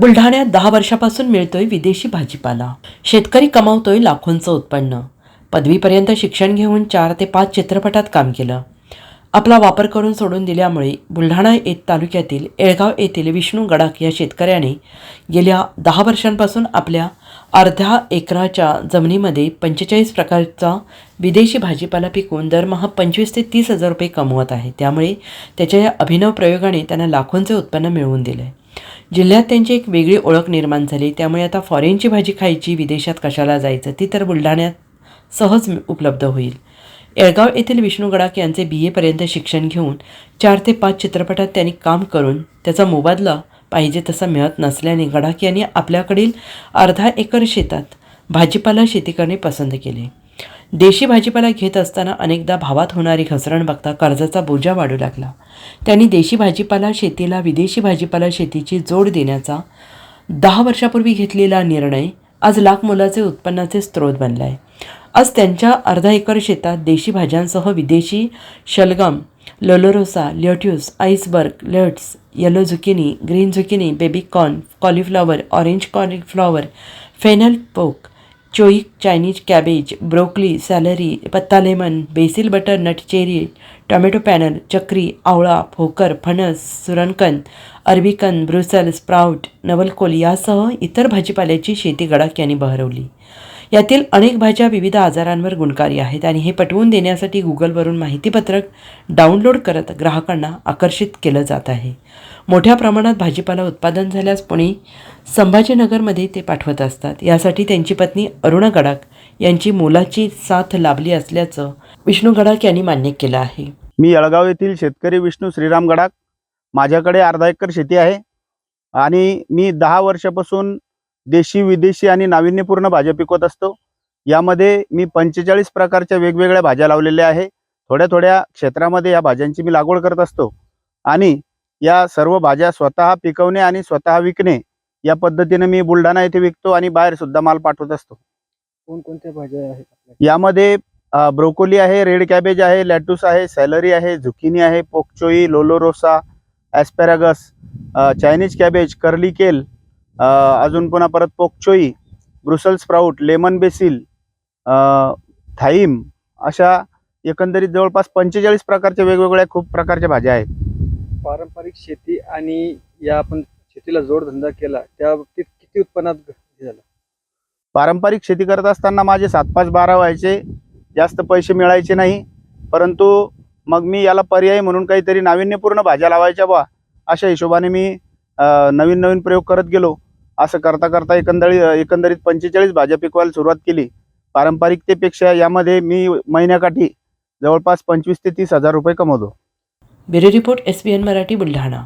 बुलढाण्यात दहा वर्षापासून मिळतोय विदेशी भाजीपाला. शेतकरी कमावतोय लाखोंचं उत्पन्न. पदवीपर्यंत शिक्षण घेऊन चार ते पाच चित्रपटात काम केलं. आपला वापर करून सोडून दिल्यामुळे बुलढाणा येत तालुक्यातील एळगाव येथील विष्णू गडाख या शेतकऱ्याने गेल्या दहा वर्षांपासून आपल्या अर्ध्या एकराच्या जमिनीमध्ये पंचेचाळीस प्रकारचा विदेशी भाजीपाला पिकवून दरमहा पंचवीस ते तीस हजार रुपये कमवत आहे. त्यामुळे त्याच्या या अभिनव प्रयोगाने त्यांना लाखोंचे उत्पन्न मिळवून दिले जिल्ह्यात त्यांची एक वेगळी ओळख निर्माण झाली. त्यामुळे आता फॉरेनची भाजी खायची विदेशात कशाला जायचं? ती तर बुलढाण्यात सहज उपलब्ध होईल. येळगाव येथील विष्णू गडाख यांचे बी एपर्यंत शिक्षण घेऊन चार ते पाच चित्रपटात त्यांनी काम करून त्याचा मोबदला पाहिजे तसा मिळत नसल्याने गडाख यांनी आपल्याकडील अर्धा एकर शेतात भाजीपाला शेती करणे पसंत केले. देशी भाजीपाला घेत असताना अनेकदा भावात होणारी घसरण बघता कर्जाचा बोजा वाढू लागला. त्यांनी देशी भाजीपाला शेतीला विदेशी भाजीपाला शेतीची जोड देण्याचा दहा वर्षापूर्वी घेतलेला निर्णय आज लाख मोलाचे उत्पन्नाचे स्रोत बनला आहे आज त्यांच्या अर्धा एकर शेतात देशी भाज्यांसह विदेशी शलगम lollo rosso lettuce iceberg lettuce yellow zucchini green zucchini baby corn cauliflower orange cauliflower fennel pak choi Chinese cabbage broccoli celery पत्ता lemon basil butternut cherry tomato panel चक्री आवळा फोकर फणस सुरणकन अरबिकन ब्रुसल स्प्राउट नवलकोल यासह इतर भाजीपाल्याची शेती गडाख यांनी बहरवली. यातील अनेक भाज्या विविध आजारांवर गुणकारी आहेत आणि हे पटवून देण्यासाठी गुगलवरून माहितीपत्रक डाउनलोड करत ग्राहकांना आकर्षित केलं जात आहे. मोठ्या प्रमाणात भाजीपाला उत्पादन झाल्यास पुणे संभाजीनगरमध्ये ते पाठवत असतात. यासाठी त्यांची पत्नी अरुणा गडाख यांची मोलाची साथ लाभली असल्याचं विष्णू गडाख यांनी मान्य केलं आहे. मी यळगाव येथील शेतकरी विष्णू श्रीराम गडाख. माझ्याकडे अर्धा एकर शेती आहे आणि मी दहा वर्षापासून देशी विदेशी आणि नाविन्यपूर्ण भाज्या पिकवत असतो. यामध्ये मी पंचेचाळीस प्रकारच्या वेगवेगळ्या भाज्या लावलेल्या आहे. थोड्या थोड्या क्षेत्रामध्ये या भाज्यांची मी लागवड करत असतो. आणि या सर्व भाज्या स्वतः पिकवणे आणि स्वतः विकणे या पद्धतीने मी बुलढाणा येथे विकतो आणि बाहेर सुद्धा माल पाठवत असतो. कोणकोणत्या भाज्या आहेत? यामध्ये ब्रोकोली आहे रेड कॅबेज आहे लॅटूस आहे सॅलरी आहे झुकिनी आहे pak choi lollo rosso asparagus Chinese cabbage curly kale अजून पुन्हा परत pak choi Brussels sprout lemon basil thyme अशा एकंदरीत जवळपास पंचेचाळीस प्रकारच्या वेगवेगळ्या खूप प्रकारच्या भाज्या आहेत. पारंपरिक शेती आणि या आपण शेतीला जोडधंदा केला त्या बाबतीत किती उत्पन्नात झालं? पारंपरिक शेती करत असताना माझे सात पाच बारा व्हायचे जास्त पैसे मिळायचे नाही परंतु मग मी याला पर्याय म्हणून काहीतरी नाविन्यपूर्ण भाज्या लावायच्या बा अशा हिशोबाने मी नवीन नवीन प्रयोग करत गेलो. असं करता करता एकंदरीत एकंदरीत पंचेचाळीस भाज्या पिकवायला सुरुवात केली. पारंपरिकतेपेक्षा यामध्ये मी महिन्याकाठी जवळपास पंचवीस ते तीस हजार रुपये कमवतो. Bureau report S B N Marathi Buldhana.